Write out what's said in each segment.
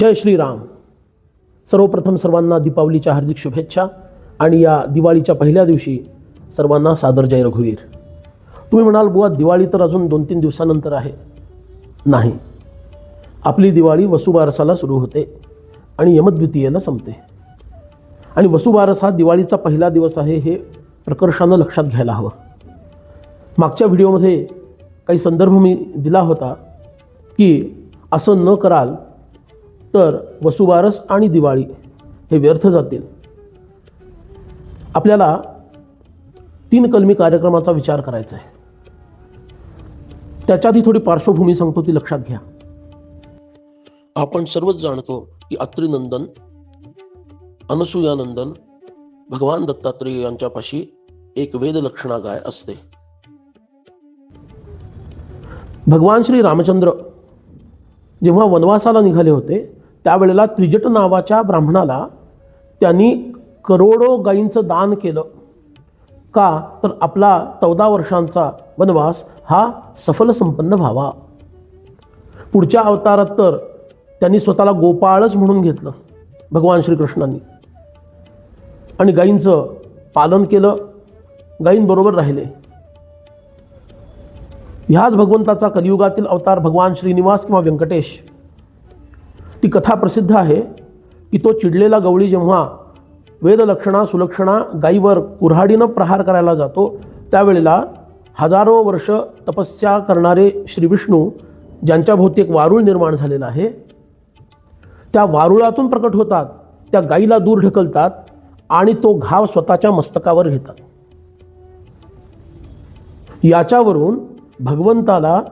जय श्रीराम. सर्वप्रथम सर्वांना दीपावलीच्या हार्दिक शुभेच्छा आणि या दिवाळीच्या पहिल्या दिवशी सर्वांना सादर जय रघुवीर. तुम्ही म्हणाल बुवा दिवाळी तर अजून दोन तीन दिवसानंतर आहे. नाही. आपली दिवाळी वसुबारसाला सुरू होते आणि यमद्वितीयेला संपते. आणि वसुबारस हा दिवाळीचा पहिला दिवस आहे हे प्रकर्षानं लक्षात घ्यायला हवं. मागच्या व्हिडिओमध्ये काही संदर्भ मी दिला होता की असं न कराल तर वसुबारस आणि दिवाळी हे व्यर्थ जातील. आपल्याला तीन कलमी कार्यक्रमाचा विचार करायचा आहे त्याच्या आधी थोडी पार्श्वभूमी सांगतो ती लक्षात घ्या. आपण सर्वच जाणतो की अत्रिनंदन अनसुयानंदन भगवान दत्तात्रेय यांच्यापाशी एक वेदलक्षणा गाय असते. भगवान श्री रामचंद्र जेव्हा वनवासाला निघाले होते त्यावेळेला त्रिजट नावाच्या ब्राह्मणाला त्यांनी करोडो गायींचं दान केलं. का? तर आपला चौदा वर्षांचा वनवास हा सफल संपन्न व्हावा. पुढच्या अवतारात तर त्यांनी स्वतःला गोपाळच म्हणून घेतलं भगवान श्रीकृष्णांनी. आणि गायींचं पालन केलं गायींबरोबर राहिले. ह्याच भगवंताचा कलियुगातील अवतार भगवान श्रीनिवास किंवा व्यंकटेश ती कथा प्रसिद्ध आहे की तो चिडलेला गवळी जेव्हा वेदलक्षणा सुलक्षणा गाईवर कुऱ्हाडीनं प्रहार करायला जातो त्यावेळेला हजारो वर्ष तपस्या करणारे श्री विष्णू ज्यांच्याभोवती एक वारूळ निर्माण झालेला आहे त्या वारुळातून प्रकट होतात त्या गाईला दूर ढकलतात आणि तो घाव स्वतःच्या मस्तकावर घेतात. याच्यावरून भगवंताला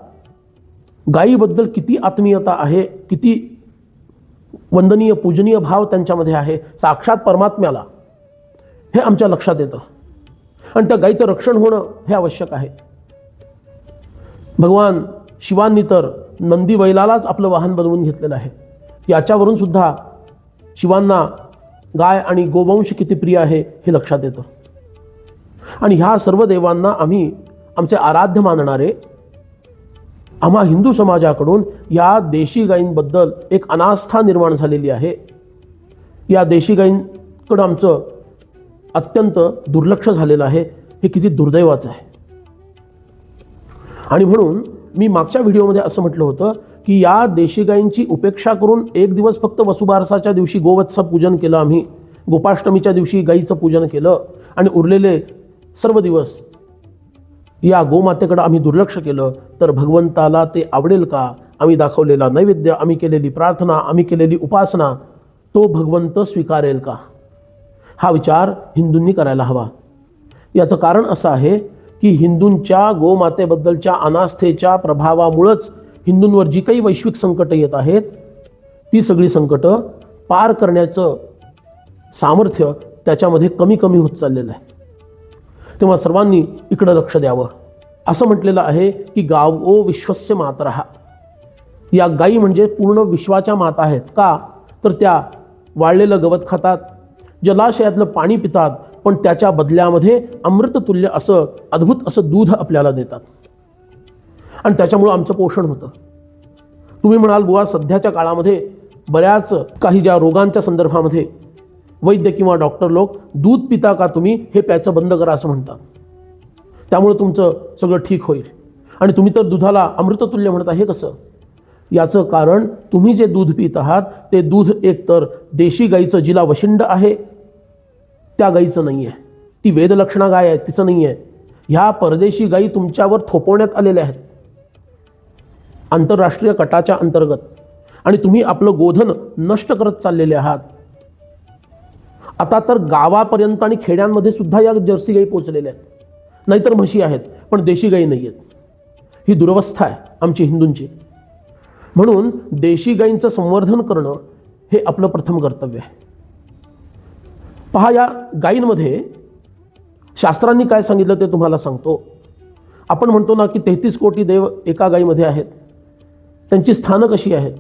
गायीबद्दल किती आत्मीयता आहे किती वंदनीय पूजनीय भाव त्यांच्यामध्ये आहे साक्षात परमात्म्याला. हे आमच्या लक्षात येतं. आणि त्या गाईचं रक्षण होणं हे आवश्यक आहे. भगवान शिवांनी तर नंदी बैलालाच आपलं वाहन बनवून घेतलेलं आहे. याच्यावरून सुद्धा शिवांना गाय आणि गोवंश किती प्रिय आहे हे लक्षात येतं. आणि ह्या सर्व देवांना आम्ही आमचे आराध्य मानणारे आम्हा हिंदू समाजाकडून या देशी गायींबद्दल एक अनास्था निर्माण झालेली आहे. या देशी गायींकडं आमचं अत्यंत दुर्लक्ष झालेलं आहे. हे किती दुर्दैवाचं आहे. आणि म्हणून मी मागच्या व्हिडिओमध्ये असं म्हटलं होतं की या देशी गायींची उपेक्षा करून एक दिवस फक्त वसुबारसाच्या दिवशी गोवत्स पूजन केलं आम्ही. गोपाष्टमीच्या दिवशी गाईचं पूजन केलं आणि उरलेले सर्व दिवस या गोमातेकडं आम्ही दुर्लक्ष केलं तर भगवंताला ते आवडेल का? आम्ही दाखवलेला नैवेद्य आम्ही केलेली प्रार्थना आम्ही केलेली उपासना तो भगवंत स्वीकारेल का? हा विचार हिंदूंनी करायला हवा. याचं कारण असं आहे की हिंदूंच्या गोमातेबद्दलच्या अनास्थेच्या प्रभावामुळंच हिंदूंवर जी काही वैश्विक संकटं येत आहेत ती सगळी संकटं पार करण्याचं सामर्थ्य त्याच्यामध्ये कमी कमी होत चाललेलं आहे. तेव्हा सर्वांनी इकडं लक्ष द्यावं. असं म्हटलेलं आहे की गावो विश्वस्य मातरहा या गायी म्हणजे पूर्ण विश्वाच्या माता आहेत. का? तर त्या वाळलेलं गवत खातात जलाशयातलं पाणी पितात पण त्याच्या बदल्यामध्ये अमृततुल्य असं अद्भुत असं दूध आपल्याला देतात. आणि त्याच्यामुळं आमचं पोषण होतं. तुम्ही म्हणाल बुवा सध्याच्या काळामध्ये बऱ्याच काही ज्या रोगांच्या संदर्भामध्ये वैद्य किंवा डॉक्टर लोक दूध पिता का तुम्ही हे प्यायचं बंद करा असं म्हणतात. त्यामुळे तुमचं सगळं ठीक होईल. आणि तुम्ही तर दुधाला अमृततुल्य म्हणता हे कसं? याचं कारण तुम्ही जे दूध पित आहात ते दूध एकतर देशी गाईचं जिला वशिंड आहे. त्या गाईचं नाही आहे ती वेदलक्षणा गाय आहे तिचं नाही आहे ह्या परदेशी गायी तुमच्यावर थोपवण्यात आलेल्या आहेत. आंतरराष्ट्रीय कटाच्या अंतर्गत. आणि तुम्ही आपलं गोधन नष्ट करत चाललेले आहात. आता तर गावापर्यंत आणि खेड्यांमध्ये सुद्धा या जर्सी गाई पोचलेल्या आहेत. नाहीतर म्हशी आहेत पण देशी गाई नाही आहेत. ही दुरवस्था आहे आमची हिंदूंची. म्हणून देशी गाईंचं संवर्धन करणं हे आपलं प्रथम कर्तव्य आहे. पहा या गायींमध्ये शास्त्रांनी काय सांगितलं ते तुम्हाला सांगतो. आपण म्हणतो ना की तेहतीस कोटी देव एका गायीमध्ये आहेत. त्यांची स्थानं कशी आहेत?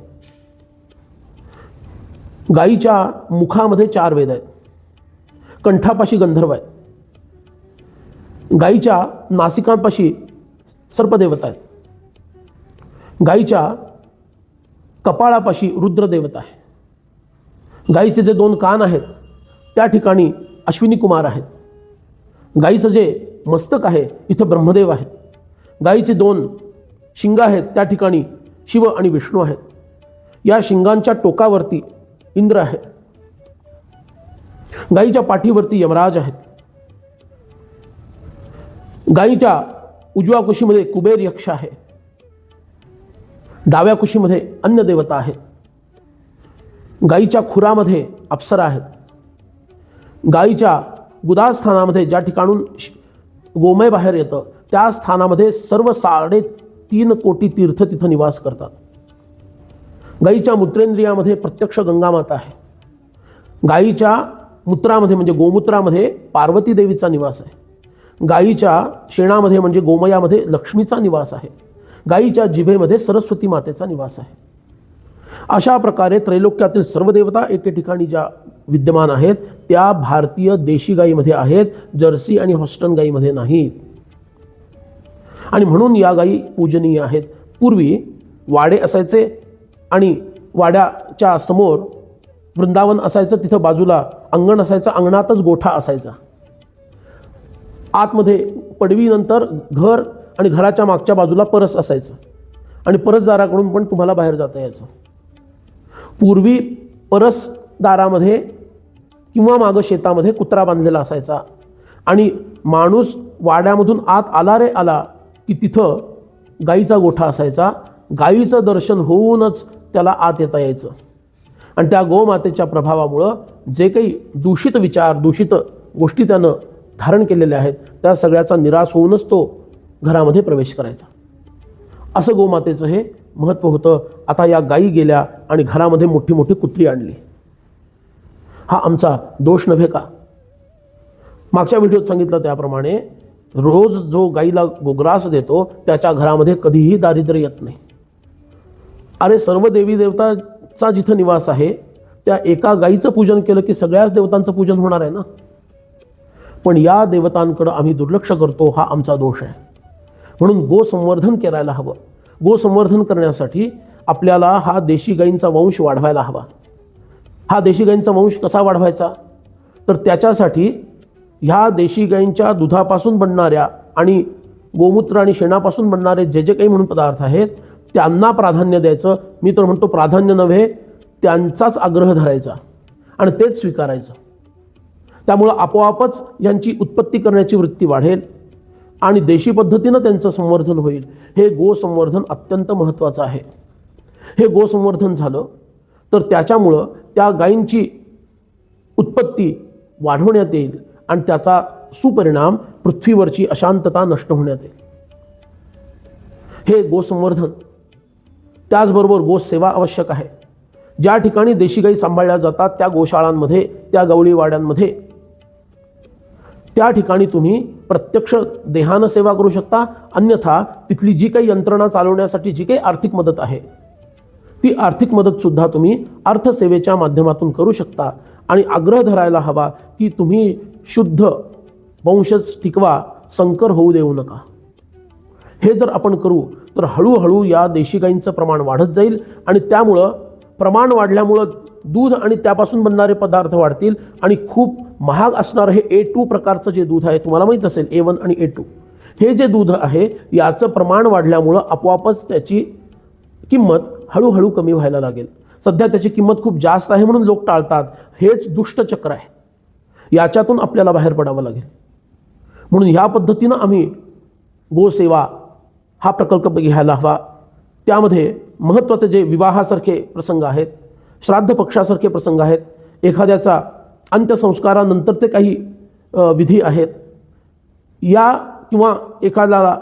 गायीच्या मुखामध्ये चार वेद आहेत. कंठापाशी गंधर्व आहेत. गाईच्या नासिकांपाशी सर्पदेवता आहेत. गाईच्या कपाळापाशी रुद्रदेवता आहे गाईचे जे दोन कान आहेत त्या ठिकाणी अश्विनी कुमार आहेत. गाईचं जे मस्तक आहे इथं ब्रह्मदेव आहेत. गाईचे दोन शिंग आहेत त्या ठिकाणी शिव आणि विष्णू आहेत. या शिंगांच्या टोकावरती इंद्र आहे गाईच्या पाठीवरती यमराज आहेत. गाईच्या उजव्या कुशीमध्ये कुबेर यक्ष आहे. डाव्या कुशीमध्ये अन्य देवता आहेत. गाईच्या खुरामध्ये अप्सरा आहेत. गाईच्या गुदास्थानामध्ये ज्या ठिकाणून गोमय बाहेर येतं त्या स्थानामध्ये सर्व साडेतीन कोटी तीर्थ तिथं निवास करतात. गाईच्या मूत्रेंद्रियामध्ये प्रत्यक्ष गंगामाता आहे. गाईच्या मूत्रामध्ये म्हणजे गोमूत्रामध्ये पार्वती देवीचा निवास आहे. गाईच्या शेणामध्ये म्हणजे गोमयामध्ये लक्ष्मीचा निवास आहे. गाईच्या जिभेमध्ये सरस्वती मातेचा निवास आहे. अशा प्रकारे त्रैलोक्यातील सर्व देवता एके ठिकाणी ज्या विद्यमान आहेत त्या भारतीय देशी गाईमध्ये आहेत जर्सी आणि हॉस्टन गाईमध्ये नाहीत. आणि म्हणून या गायी पूजनीय आहेत. पूर्वी वाडे असायचे आणि वाड्याच्या समोर वृंदावन असायचं तिथं बाजूला अंगण असायचं अंगणातच गोठा असायचा. आतमध्ये पडवीनंतर घर आणि घराच्या मागच्या बाजूला परस असायचं. आणि परसदाराकडून पण तुम्हाला बाहेर जाता यायचं. पूर्वी परसदारामध्ये किंवा मागं शेतामध्ये कुत्रा बांधलेला असायचा. आणि माणूस वाड्यामधून आत आला रे आला की तिथं गाईचा गोठा असायचा. गाईचं दर्शन होऊनच त्याला आत येता यायचं. आणि त्या गोमातेच्या प्रभावामुळं जे काही दूषित विचार दूषित गोष्टी त्यानं धारण केलेल्या आहेत त्या सगळ्याचा निराश होऊनच तो घरामध्ये प्रवेश करायचा. असं गोमातेचं हे महत्त्व होतं. आता या गायी गेल्या आणि घरामध्ये मोठी मोठी कुत्री आणली. हा आमचा दोष नव्हे का? मागच्या व्हिडिओत सांगितलं त्याप्रमाणे रोज जो गाईला गोग्रास देतो त्याच्या घरामध्ये कधीही दारिद्र्य येत नाही. अरे सर्व देवी चा जिथं निवास आहे त्या एका गाईचं पूजन केलं की सगळ्याच देवतांचं पूजन होणार आहे ना? पण या देवतांकडं आम्ही दुर्लक्ष करतो हा आमचा दोष आहे. म्हणून गोसंवर्धन करायला हवं. गोसंवर्धन करण्यासाठी आपल्याला हा देशी गाईंचा वंश वाढवायला हवा. हा देशी गाईंचा वंश कसा वाढवायचा? तर त्याच्यासाठी ह्या देशी गाईंच्या दुधापासून बनणाऱ्या आणि गोमूत्र आणि शेणापासून बनणारे जे जे काही म्हणून पदार्थ आहेत त्यांना प्राधान्य द्यायचं. मी तर म्हणतो प्राधान्य नव्हे त्यांचाच आग्रह धरायचा आणि तेच स्वीकारायचं. त्यामुळं आपोआपच यांची उत्पत्ती करण्याची वृत्ती वाढेल आणि देशी पद्धतीनं त्यांचं संवर्धन होईल. हे गोसंवर्धन अत्यंत महत्त्वाचं आहे. हे गोसंवर्धन झालं तर त्याच्यामुळं त्या गायींची उत्पत्ती वाढवण्यात येईल आणि त्याचा सुपरिणाम पृथ्वीवरची अशांतता नष्ट होण्यात येईल. हे गोसंवर्धन त्याचबरोबर गोसेवा आवश्यक आहे. ज्या ठिकाणी देशी गाई सांभाळल्या जातात त्या गोशाळांमध्ये त्या गवळीवाड्यांमध्ये त्या ठिकाणी तुम्ही प्रत्यक्ष देहानं सेवा करू शकता. अन्यथा तिथली जी काही यंत्रणा चालवण्यासाठी जी काही आर्थिक मदत आहे ती आर्थिक मदतसुद्धा तुम्ही अर्थसेवेच्या माध्यमातून करू शकता. आणि आग्रह धरायला हवा की तुम्ही शुद्ध वंशज टिकवा संकर होऊ देऊ नका. हे जर आपण करू तर हळूहळू या देशी गाईंचं प्रमाण वाढत जाईल आणि त्यामुळं प्रमाण वाढल्यामुळं दूध आणि त्यापासून बनणारे पदार्थ वाढतील आणि खूप महाग असणारं हे ए टू प्रकारचं जे दूध आहे तुम्हाला माहीत असेल ए वन आणि ए टू. हे जे दूध आहे याचं प्रमाण वाढल्यामुळं आपोआपच त्याची किंमत हळूहळू कमी व्हायला लागेल. सध्या त्याची किंमत खूप जास्त आहे म्हणून लोक टाळतात. हेच दुष्टचक्र आहे. याच्यातून आपल्याला बाहेर पडावं लागेल. म्हणून ह्या पद्धतीनं आम्ही गोसेवा हा प्रकल्प घ्यायला हवा. त्यामध्ये महत्त्वाचे जे विवाहासारखे प्रसंग आहेत श्राद्ध पक्षासारखे प्रसंग आहेत एखाद्याचा अंत्यसंस्कारानंतरचे काही विधी आहेत या किंवा एखाद्याला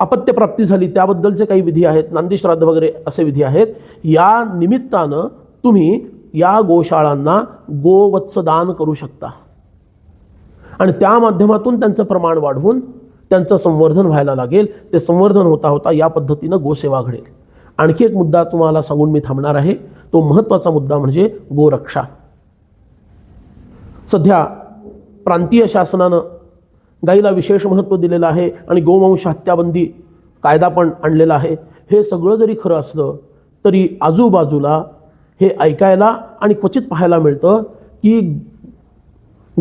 अपत्यप्राप्ती झाली त्याबद्दलचे काही विधी आहेत नांदी श्राद्ध वगैरे असे विधी आहेत. या निमित्तानं तुम्ही या गोशाळांना गोवत्सदान करू शकता. आणि त्या माध्यमातून त्यांचं प्रमाण वाढवून त्यांचं संवर्धन व्हायला लागेल. ते संवर्धन होता होता या पद्धतीनं गोसेवा घडेल. आणखी एक मुद्दा तुम्हाला सांगून मी थांबणार आहे. तो महत्त्वाचा मुद्दा म्हणजे गोरक्षा. सध्या प्रांतीय शासनानं गाईला विशेष महत्त्व दिलेलं आहे आणि गोवंश हत्याबंदी कायदा पण आणलेला आहे. हे सगळं जरी खरं असलं तरी आजूबाजूला हे ऐकायला आणि क्वचित पाहायला मिळतं की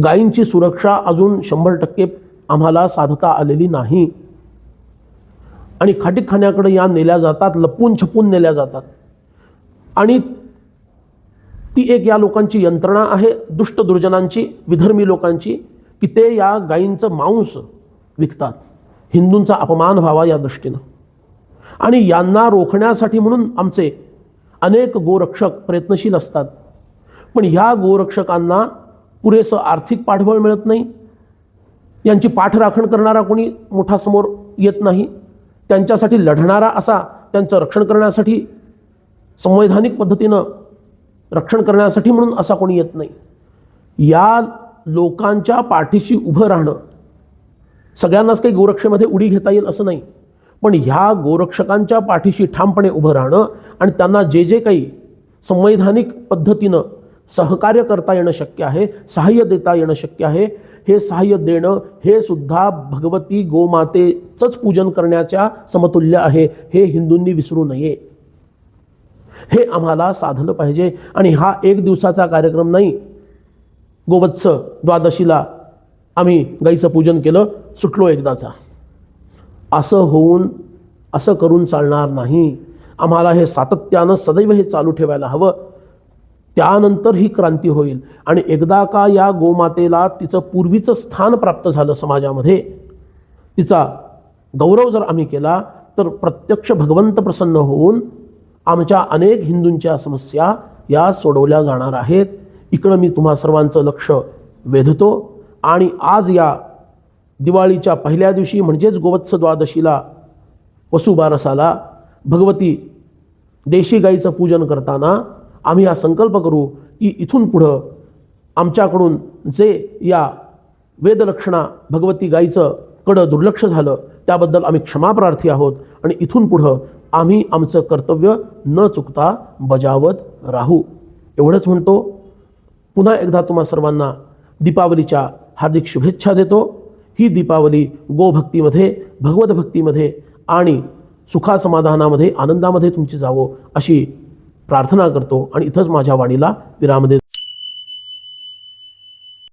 गायींची सुरक्षा अजून शंभर टक्के आम्हाला साधता आलेली नाही. आणि खाटीकखान्याकडे या नेल्या जातात लपून छपून नेल्या जातात. आणि ती एक या लोकांची यंत्रणा आहे दुष्ट दुर्जनांची विधर्मी लोकांची की ते या गायींचं मांस विकतात. हिंदूंचा अपमान व्हावा या दृष्टीनं. आणि यांना रोखण्यासाठी म्हणून आमचे अनेक गोरक्षक प्रयत्नशील असतात. पण ह्या गोरक्षकांना पुरेसं आर्थिक पाठबळ मिळत नाही. यांची पाठराखण करणारा कोणी मोठा समोर येत नाही. त्यांच्यासाठी लढणारा असा त्यांचं रक्षण करण्यासाठी संवैधानिक पद्धतीनं रक्षण करण्यासाठी म्हणून असा कोणी येत नाही. या लोकांच्या पाठीशी उभं राहणं सगळ्यांनाच काही गोरक्षेमध्ये उडी घेता येईल असं नाही. पण ह्या गोरक्षकांच्या पाठीशी ठामपणे उभं राहणं आणि त्यांना जे जे काही संवैधानिक पद्धतीनं सहकार्य करता येणं शक्य आहे सहाय्य देता येणं शक्य आहे. हे सहाय्य देणं हे सुद्धा भगवती गोमातेचंच पूजन करण्याच्या समतुल्य आहे. हे हिंदूंनी विसरू नये. हे आम्हाला साधलं पाहिजे. आणि हा एक दिवसाचा कार्यक्रम नाही. गोवत्स द्वादशीला आम्ही गाईचं पूजन केलं सुटलो एकदाचा. असं होऊन असं करून चालणार नाही. आम्हाला हे सातत्यानं सदैव हे चालू ठेवायला हवं. त्यानंतर ही क्रांती होईल. आणि एकदा का या गोमातेला तिचं पूर्वीचं स्थान प्राप्त झालं समाजामध्ये तिचा गौरव जर आम्ही केला तर प्रत्यक्ष भगवंत प्रसन्न होऊन आमच्या अनेक हिंदूंच्या समस्या या सोडवल्या जाणार आहेत. इकडं मी तुम्हा सर्वांचं लक्ष वेधतो. आणि आज या दिवाळीच्या पहिल्या दिवशी म्हणजेच गोवत्स द्वादशीला वसुबारसाला भगवती देशी गाईचं पूजन करताना आम्ही हा संकल्प करू की इथून पुढं आमच्याकडून जे या वेदलक्षणा भगवती गाईचं कडं दुर्लक्ष झालं त्याबद्दल आम्ही क्षमाप्रार्थी आहोत आणि इथून पुढं आम्ही आमचं कर्तव्य न चुकता बजावत राहू. एवढंच म्हणतो. पुन्हा एकदा तुम्हा सर्वांना दीपावलीच्या हार्दिक शुभेच्छा देतो. ही दीपावली गोभक्तीमध्ये भगवतभक्तीमध्ये आणि सुखासमाधानामध्ये आनंदामध्ये तुमची जावो अशी प्रार्थना करतो आणि इथंच माझ्या वाणीला विराम देतो